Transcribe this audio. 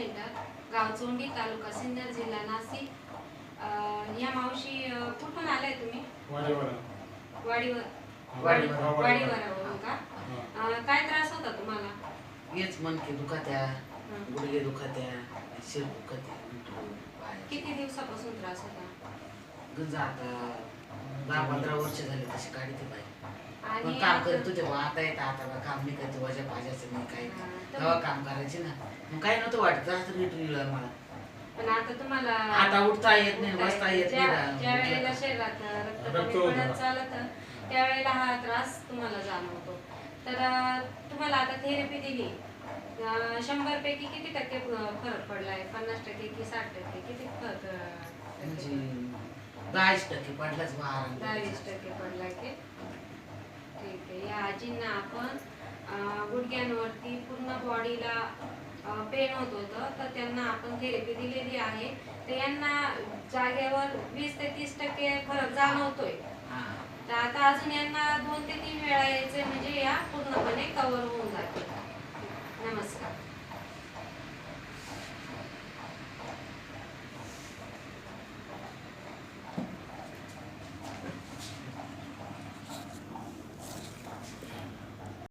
Centre गाव चोंडी तालुका सिन्नर जिल्हा नाशिक. अं, या मावशी कुठून आलाय तुम्ही? वाडीवर. वाडीवर. वाडीवर. वाडीवरावरून का. अं, काय त्रास होता तुम्हाला? हेच मनके दुखात्या. गुडघे दुखात्या शिर दुखात्या. किती दिवसापासून त्रास होता? गंज आता दहा पंधरा वर्ष झाले तशी काढते बाई. पण आणि काम करत होते बा आता येतं आता बा काम नाही करते वजा भाज्याचं नाही. तर तेव्हा काम करायचे ना. मग काही नव्हतं वाटत जास्त नीट निघलं मला. पण आता तुम्हाला आता उठता येत नाही बसता येत ज्या नाही ज्या वेळेला ना. शरीरात रक्त रक्त कमी होतं. पडत चालत त्यावेळेला हा त्रास तुम्हाला जाणवतो. तर अं, तुम्हाला आता थेरपी दिली. शंभर पैकी किती टक्के फ- फरक पडलाय? पन्नास टक्के की साठ टक्के? किती फरक अं, टक्के म्हणजे दहाच टक्के पडलाच बा आराम दहा वीस टक्के पडलाय की. आजींना आपण गुडघ्यांवरती पूर्ण बॉडीला पेन होत होतं तर त्यांना आपण थेरपी दिलेली आहे. तर यांना जागेवर वीस ते तीस टक्के फरक जाणवतोय. हा. तर आता अजून यांना दोन ते तीन वेळा यायचे म्हणजे या पूर्णपणे कव्हर होऊन जातील.